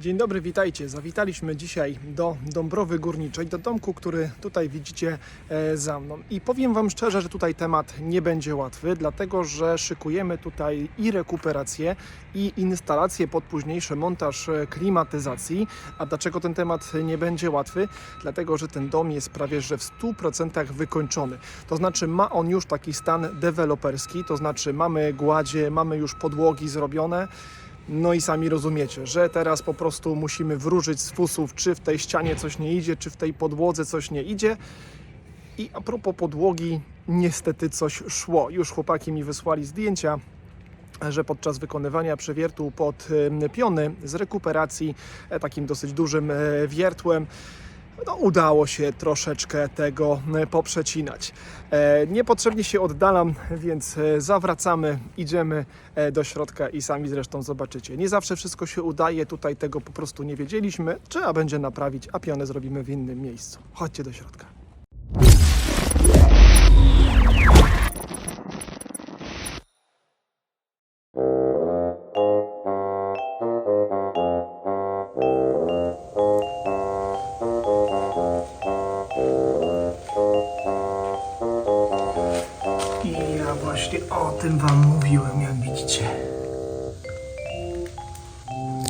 Dzień dobry, witajcie. Zawitaliśmy dzisiaj do Dąbrowy Górniczej, do domku, który tutaj widzicie e, za mną. I powiem Wam szczerze, że tutaj temat nie będzie łatwy, dlatego że szykujemy tutaj i rekuperację, i instalację pod późniejszy montaż e, klimatyzacji. A dlaczego ten temat nie będzie łatwy? Dlatego, że ten dom jest prawie że w 100% wykończony. To znaczy ma on już taki stan deweloperski, to znaczy mamy gładzie, mamy już podłogi zrobione. No i sami rozumiecie, że teraz po prostu musimy wróżyć z fusów, czy w tej ścianie coś nie idzie, czy w tej podłodze coś nie idzie. I a propos podłogi, niestety coś szło. Już chłopaki mi wysłali zdjęcia, że podczas wykonywania przewiertu pod piony z rekuperacji e, takim dosyć dużym e, wiertłem no, udało się troszeczkę tego e, poprzecinać. E, Niepotrzebnie się oddalam, więc e, zawracamy, idziemy do środka i sami zresztą zobaczycie. Nie zawsze wszystko się udaje, tutaj tego po prostu nie wiedzieliśmy. Trzeba będzie naprawić, a pionę zrobimy w innym miejscu. Chodźcie do środka.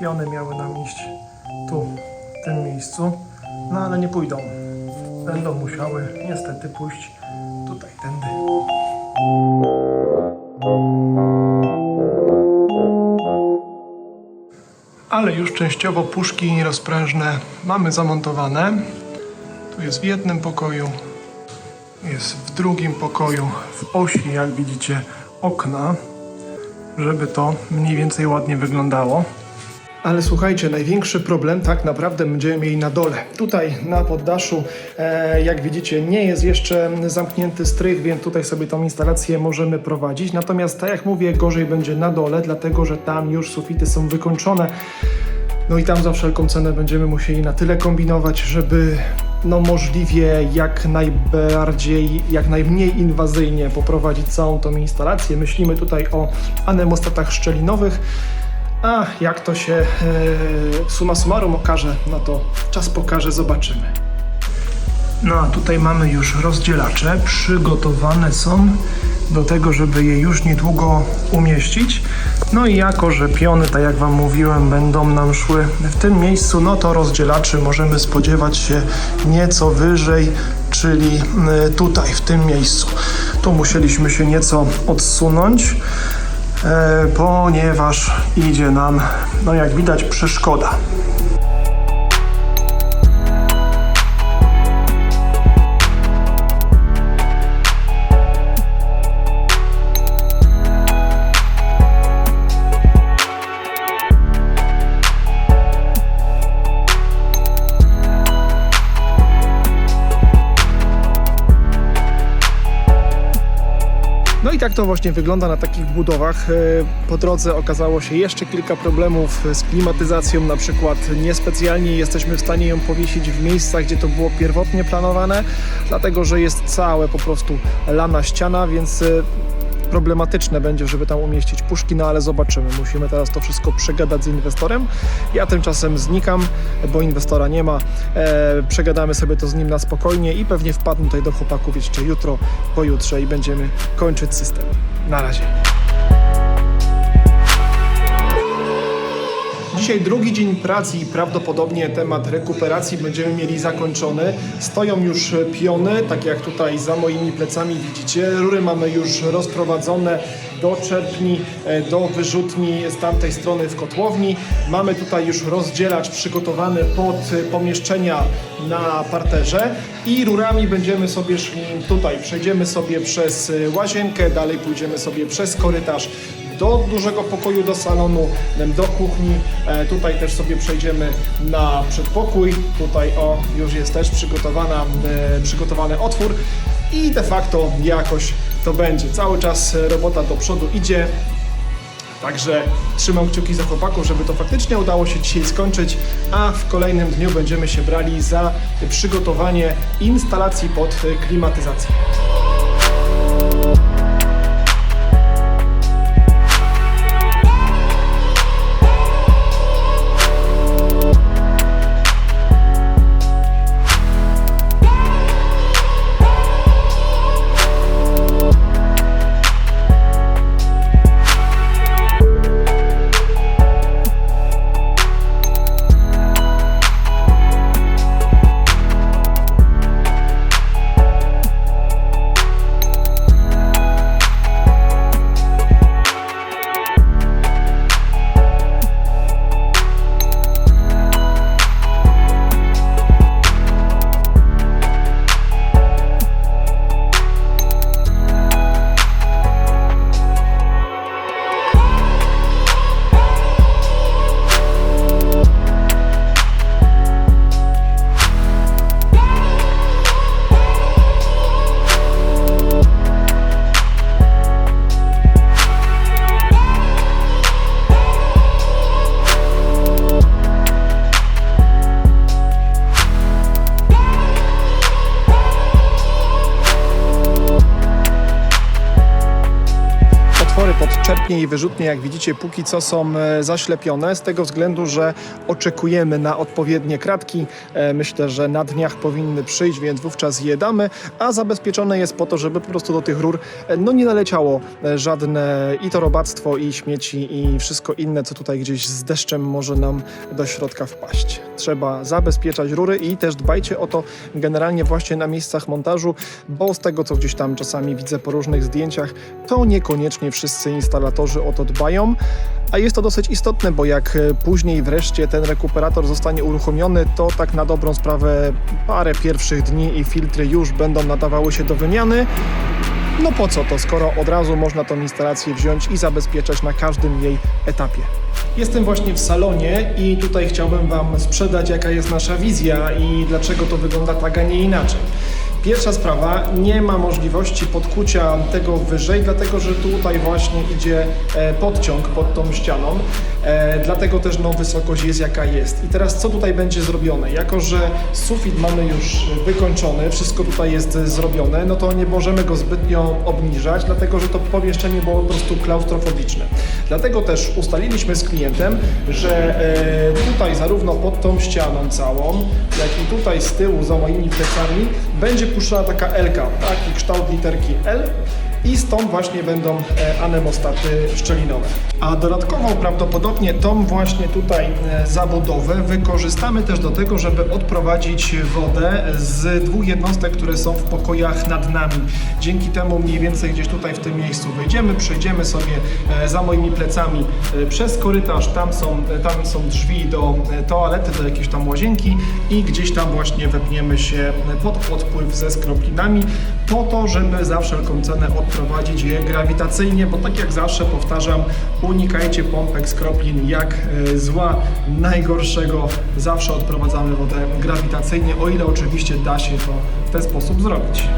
Piony miały nam iść tu, w tym miejscu, no ale nie pójdą. Będą musiały niestety pójść tutaj, tędy. Ale już częściowo puszki rozprężne mamy zamontowane. Tu jest w jednym pokoju, jest w drugim pokoju, w osi, jak widzicie, okna, żeby to mniej więcej ładnie wyglądało. Ale słuchajcie, największy problem tak naprawdę będziemy mieli na dole. Tutaj na poddaszu, e, jak widzicie, nie jest jeszcze zamknięty strych, więc tutaj sobie tą instalację możemy prowadzić. Natomiast, tak jak mówię, gorzej będzie na dole, dlatego że tam już sufity są wykończone. No i tam za wszelką cenę będziemy musieli na tyle kombinować, żeby no możliwie jak najbardziej, jak najmniej inwazyjnie poprowadzić całą tą instalację. Myślimy tutaj o anemostatach szczelinowych. A jak to się e, summa summarum okaże, no to czas pokaże, zobaczymy. No a tutaj mamy już rozdzielacze, przygotowane są do tego, żeby je już niedługo umieścić. No i jako, że piony, tak jak Wam mówiłem, będą nam szły w tym miejscu, no to rozdzielaczy możemy spodziewać się nieco wyżej, czyli y, tutaj, w tym miejscu. Tu musieliśmy się nieco odsunąć, e, ponieważ idzie nam, no jak widać, przeszkoda. Tak to właśnie wygląda na takich budowach. E, Po drodze okazało się jeszcze kilka problemów z klimatyzacją, na przykład niespecjalnie jesteśmy w stanie ją powiesić w miejscach, gdzie to było pierwotnie planowane, dlatego że jest całe po prostu lana ściana, więc e, problematyczne będzie, żeby tam umieścić puszki, no ale zobaczymy. Musimy teraz to wszystko przegadać z inwestorem. Ja tymczasem znikam, bo inwestora nie ma. E, przegadamy sobie to z nim na spokojnie i pewnie wpadnę tutaj do chłopaków jeszcze jutro, pojutrze i będziemy kończyć system. Na razie. Dzisiaj drugi dzień pracy i prawdopodobnie temat rekuperacji będziemy mieli zakończony. Stoją już piony, tak jak tutaj za moimi plecami widzicie. Rury mamy już rozprowadzone do czerpni, e, do wyrzutni z tamtej strony w kotłowni. Mamy tutaj już rozdzielacz przygotowany pod pomieszczenia na parterze i rurami będziemy sobie szli tutaj. Przejdziemy sobie przez łazienkę, dalej pójdziemy sobie przez korytarz do dużego pokoju, do salonu, do kuchni. E, tutaj też sobie przejdziemy na przedpokój. Tutaj o, już jest też przygotowana, e, przygotowany otwór i de facto jakoś to będzie. Cały czas e, robota do przodu idzie. Także trzymam kciuki za chłopaków, żeby to faktycznie udało się dzisiaj skończyć, a w kolejnym dniu będziemy się brali za przygotowanie instalacji pod klimatyzację. Przyczepnie i wyrzutnie, jak widzicie, póki co są e, zaślepione, z tego względu, że oczekujemy na odpowiednie kratki. E, Myślę, że na dniach powinny przyjść, więc wówczas je damy, a zabezpieczone jest po to, żeby po prostu do tych rur e, no, nie naleciało żadne i to robactwo, i śmieci, i wszystko inne, co tutaj gdzieś z deszczem może nam do środka wpaść. Trzeba zabezpieczać rury i też dbajcie o to generalnie właśnie na miejscach montażu, bo z tego, co gdzieś tam czasami widzę po różnych zdjęciach, to niekoniecznie wszyscy instalatorzy o to dbają, a jest to dosyć istotne, bo jak e, później wreszcie ten rekuperator zostanie uruchomiony, to tak na dobrą sprawę parę pierwszych dni i filtry już będą nadawały się do wymiany. No po co to, skoro od razu można tą instalację wziąć i zabezpieczać na każdym jej etapie. Jestem właśnie w salonie i tutaj chciałbym Wam sprzedać, jaka jest nasza wizja i dlaczego to wygląda tak, a nie inaczej. Pierwsza sprawa, nie ma możliwości podkucia tego wyżej, dlatego że tutaj właśnie idzie e, podciąg pod tą ścianą, e, dlatego też no, wysokość jest jaka jest. I teraz co tutaj będzie zrobione? Jako, że sufit mamy już wykończony, wszystko tutaj jest zrobione, no to nie możemy go zbytnio obniżać, dlatego że to pomieszczenie było po prostu klaustrofobiczne. Dlatego też ustaliliśmy z klientem, że e, tutaj zarówno pod tą ścianą całą, jak i tutaj z tyłu za moimi plecami będzie puszczona taka L-ka, taki kształt literki L i stąd właśnie będą e, anemostaty szczelinowe. A dodatkowo prawdopodobnie tą właśnie tutaj e, zabudowę wykorzystamy też do tego, żeby odprowadzić wodę z dwóch jednostek, które są w pokojach nad nami. Dzięki temu mniej więcej gdzieś tutaj w tym miejscu wejdziemy, przejdziemy sobie e, za moimi plecami przez korytarz, tam są, tam są drzwi do toalety, do jakiejś tam łazienki i gdzieś tam właśnie wepniemy się pod podpływ ze skroplinami po to, żeby za wszelką cenę odprowadzić je grawitacyjnie, bo tak jak zawsze powtarzam, unikajcie pompek skroplin jak e, zła, najgorszego. Zawsze odprowadzamy wodę grawitacyjnie, o ile oczywiście da się to w ten sposób zrobić.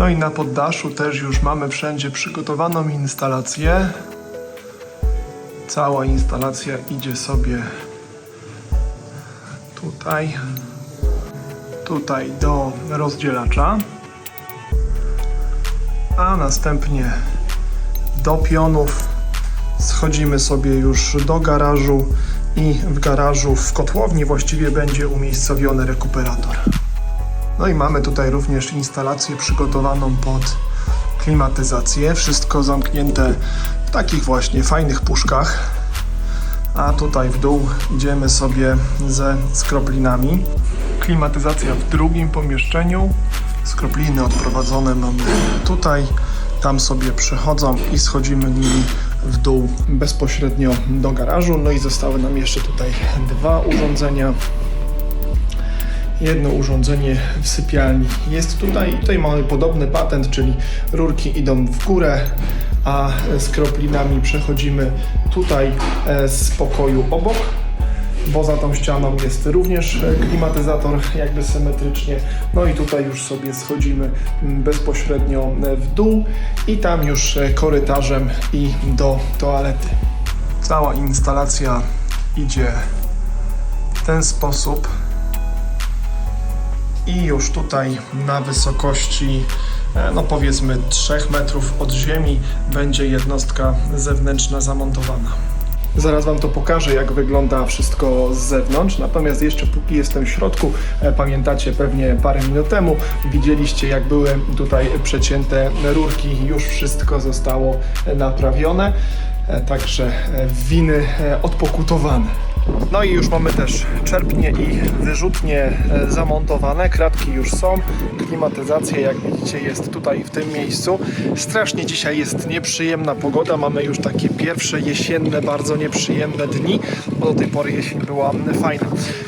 No i na poddaszu też już mamy wszędzie przygotowaną instalację. Cała instalacja idzie sobie tutaj, tutaj do rozdzielacza, a następnie do pionów schodzimy sobie już do garażu i w garażu, w kotłowni właściwie będzie umiejscowiony rekuperator. No i mamy tutaj również instalację przygotowaną pod klimatyzację. Wszystko zamknięte w takich właśnie fajnych puszkach. A tutaj w dół idziemy sobie ze skroplinami. Klimatyzacja w drugim pomieszczeniu. Skropliny odprowadzone mamy tutaj. Tam sobie przechodzą i schodzimy nimi w dół bezpośrednio do garażu. No i zostały nam jeszcze tutaj dwa urządzenia jedno urządzenie w sypialni jest tutaj. Tutaj mamy podobny patent, czyli rurki idą w górę, a z kroplinami przechodzimy tutaj e, z pokoju obok. Bo za tą ścianą jest również e, klimatyzator, jakby symetrycznie. No i tutaj już sobie schodzimy mm, bezpośrednio e, w dół i tam już korytarzem i do toalety. Cała instalacja idzie w ten sposób i już tutaj na wysokości e, no powiedzmy 3 metrów od ziemi będzie jednostka zewnętrzna zamontowana. Zaraz Wam to pokażę, jak wygląda wszystko z zewnątrz. Natomiast jeszcze póki jestem w środku, e, pamiętacie pewnie parę minut temu, widzieliście jak były tutaj przecięte rurki, już wszystko zostało naprawione. E, Także winy odpokutowane. No i już mamy też czerpnie i wyrzutnie e, zamontowane, kratki już są, klimatyzacja jak widzicie jest tutaj w tym miejscu. Strasznie dzisiaj jest nieprzyjemna pogoda, mamy już takie pierwsze jesienne, bardzo nieprzyjemne dni, bo do tej pory jesień była fajna.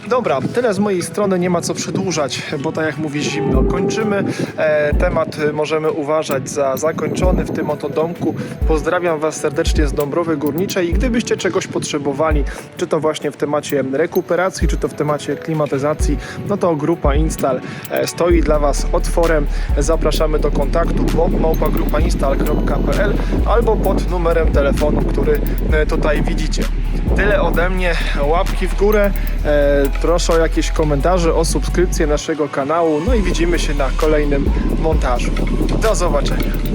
Dobra, tyle z mojej strony, nie ma co przedłużać, bo tak jak mówię zimno. Kończymy, e, temat możemy uważać za zakończony w tym oto domku. Pozdrawiam Was serdecznie z Dąbrowy Górniczej i gdybyście czegoś potrzebowali, czy to właśnie właśnie w temacie rekuperacji, czy to w temacie klimatyzacji, no to grupa Instal e, stoi dla Was otworem. Zapraszamy do kontaktu bob.grupainstall.pl albo pod numerem telefonu, który e, tutaj widzicie. Tyle ode mnie. Łapki w górę. E, proszę o jakieś komentarze, o subskrypcję naszego kanału. No i widzimy się na kolejnym montażu. Do zobaczenia.